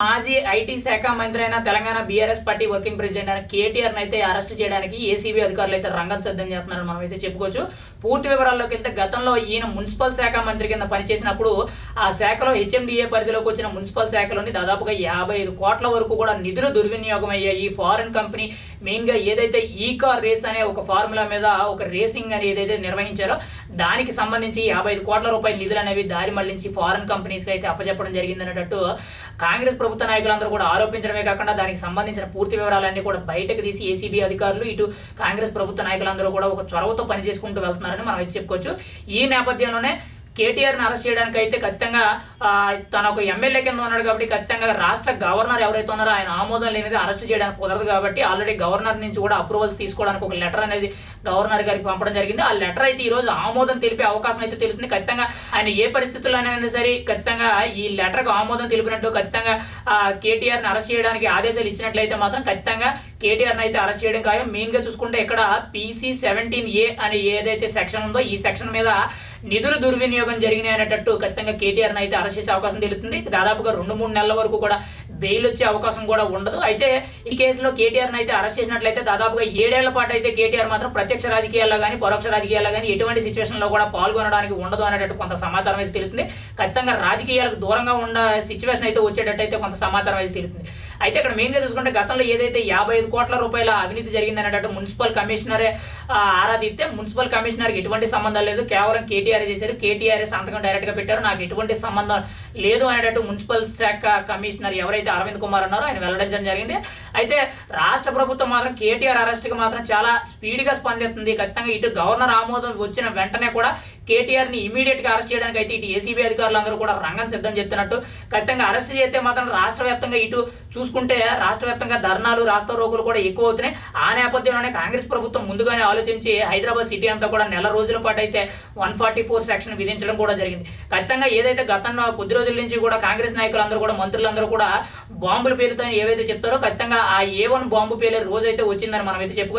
మాజీ ఐటీ శాఖ మంత్రి అయిన Telangana BRS party working president అయిన కేటీఆర్ అయితే అరెస్ట్ చేయడానికి ఏసీబీ అధికారులు అయితే రంగం సిద్ధం చేస్తున్నారని మనం అయితే చెప్పుకోవచ్చు. పూర్తి వివరాల్లోకి వెళ్తే గతంలో ఈయన మున్సిపల్ శాఖ మంత్రి కింద పనిచేసినప్పుడు ఆ శాఖలో హెచ్ఎండిఏ పరిధిలోకి వచ్చిన మున్సిపల్ శాఖలోని దాదాపుగా యాభై ఐదు కోట్ల వరకు కూడా నిధులు దుర్వినియోగం అయ్యాయి. ఫారెన్ కంపెనీ మెయిన్గా ఏదైతే ఈ కార్ రేస్ అనే ఒక ఫార్ములా మీద ఒక రేసింగ్ అని ఏదైతే నిర్వహించారో దానికి సంబంధించి యాభై ఐదు కోట్ల రూపాయల నిధులు అనేవి దారి మళ్ళించి ఫారెన్ కంపెనీస్కి అయితే అప్పచెప్పడం జరిగింది అనేటట్టు కాంగ్రెస్ ప్రభుత్వ నాయకులందరూ కూడా ఆరోపించడమే కాకుండా దానికి సంబంధించిన పూర్తి వివరాలన్నీ కూడా బయటకు తీసి ఏసీబీ అధికారులు ఇటు కాంగ్రెస్ ప్రభుత్వ నాయకులందరూ కూడా ఒక చొరవతో పనిచేసుకుంటూ వెళ్తున్నారని మనం చెప్పుకోవచ్చు. ఈ నేపథ్యంలోనే కేటీఆర్ని అరెస్ట్ చేయడానికి అయితే ఖచ్చితంగా తన ఒక ఎమ్మెల్యే కింద ఉన్నాడు కాబట్టి ఖచ్చితంగా రాష్ట్ర గవర్నర్ ఎవరైతే ఉన్నారో ఆయన ఆమోదం లేనిది అరెస్ట్ చేయడానికి కుదరదు కాబట్టి ఆల్రెడీ గవర్నర్ నుంచి కూడా అప్రూవల్స్ తీసుకోవడానికి ఒక లెటర్ అనేది గవర్నర్ గారికి పంపడం జరిగింది. ఆ లెటర్ అయితే ఈ రోజు ఆమోదం తెలిపే అవకాశం అయితే తెలుస్తుంది. ఖచ్చితంగా ఆయన ఏ పరిస్థితుల్లోనైనా సరే ఖచ్చితంగా ఈ లెటర్కు ఆమోదం తెలిపినట్టు ఖచ్చితంగా కేటీఆర్ని అరెస్ట్ చేయడానికి ఆదేశాలు ఇచ్చినట్లయితే మాత్రం ఖచ్చితంగా కేటీఆర్ని అయితే అరెస్ట్ చేయడం ఖాయం. మెయిన్గా చూసుకుంటే ఇక్కడ పీసీ సెవెంటీన్ ఏ అనే ఏదైతే సెక్షన్ ఉందో ఈ సెక్షన్ మీద నిధులు దుర్వినియోగం జరిగినాయి అనేటట్టు ఖచ్చితంగా కేటీఆర్ని అయితే అరెస్ట్ చేసే అవకాశం తెలుస్తుంది. దాదాపుగా రెండు మూడు నెలల వరకు కూడా బెయిల్ వచ్చే అవకాశం కూడా ఉండదు. అయితే ఈ కేసులో కేటీఆర్ని అయితే అరెస్ట్ చేసినట్లయితే దాదాపుగా ఏడేళ్ళ పాటు అయితే కేటీఆర్ మాత్రం ప్రత్యక్ష రాజకీయాల్లో కానీ పరోక్ష రాజకీయాల్లో కానీ ఎటువంటి సిచ్యువేషన్లో కూడా పాల్గొనడానికి ఉండదు అనేటట్టు కొంత సమాచారం అయితే తెలుస్తుంది. ఖచ్చితంగా రాజకీయాలకు దూరంగా ఉన్న సిచ్యువేషన్ అయితే వచ్చేటట్టు అయితే కొంత సమాచారం అయితే తెలుస్తుంది. అయితే ఇక్కడ మెయిన్గా చూసుకుంటే గతంలో ఏదైతే యాభై ఐదు కోట్ల రూపాయల అవినీతి జరిగింది అనేటట్టు మున్సిపల్ కమిషనరే ఆ, ఆరాధిస్తే మున్సిపల్ కమిషనర్కి ఎటువంటి సంబంధం లేదు. కేవలం కేటీఆర్ చేశారు కేటీఆర్ సంతకం డైరెక్ట్గా పెట్టారు. నాకు ఎటువంటి సంబంధం లేదు అనేటట్టు మున్సిపల్ శాఖ కమిషనర్ ఎవరైతే అరవింద్ కుమార్ ఉన్నారో ఆయన వెల్లడించడం జరిగింది. అయితే రాష్ట్ర ప్రభుత్వం మాత్రం కేటీఆర్ అరెస్ట్కి మాత్రం చాలా స్పీడ్గా స్పందిస్తుంది. ఖచ్చితంగా ఇటు గవర్నర్ ఆమోదం వచ్చిన వెంటనే కూడా కేటీఆర్ని ఇమీడియట్గా అరెస్ట్ చేయడానికి అయితే ఇటు ఏసీబీ అధికారులందరూ కూడా రంగం సిద్ధం చేస్తున్నట్టు. ఖచ్చితంగా అరెస్ట్ చేస్తే మాత్రం రాష్ట్ర వ్యాప్తంగా ఇటు చూసుకుంటే రాష్ట్ర వ్యాప్తంగా ధర్నాలు రాష్ట్ర రోగులు కూడా ఎక్కువ అవుతున్నాయి. ఆ నేపథ్యంలోనే కాంగ్రెస్ ప్రభుత్వం ముందుగానే ఆలోచించి హైదరాబాద్ సిటీ అంతా కూడా నెల రోజుల పాటు అయితే వన్ ఫార్టీ ఫోర్ సెక్షన్ విధించడం కూడా జరిగింది. ఖచ్చితంగా ఏదైతే గతంలో కొద్ది రోజుల నుంచి కూడా కాంగ్రెస్ నాయకులందరూ కూడా మంత్రులందరూ కూడా బాంబులు పేరుతో ఏవైతే చెప్తారో ఖచ్చితంగా ఆ ఏ వన్ బాంబు పేలే రోజైతే వచ్చిందని మనం అయితే చెప్పుకో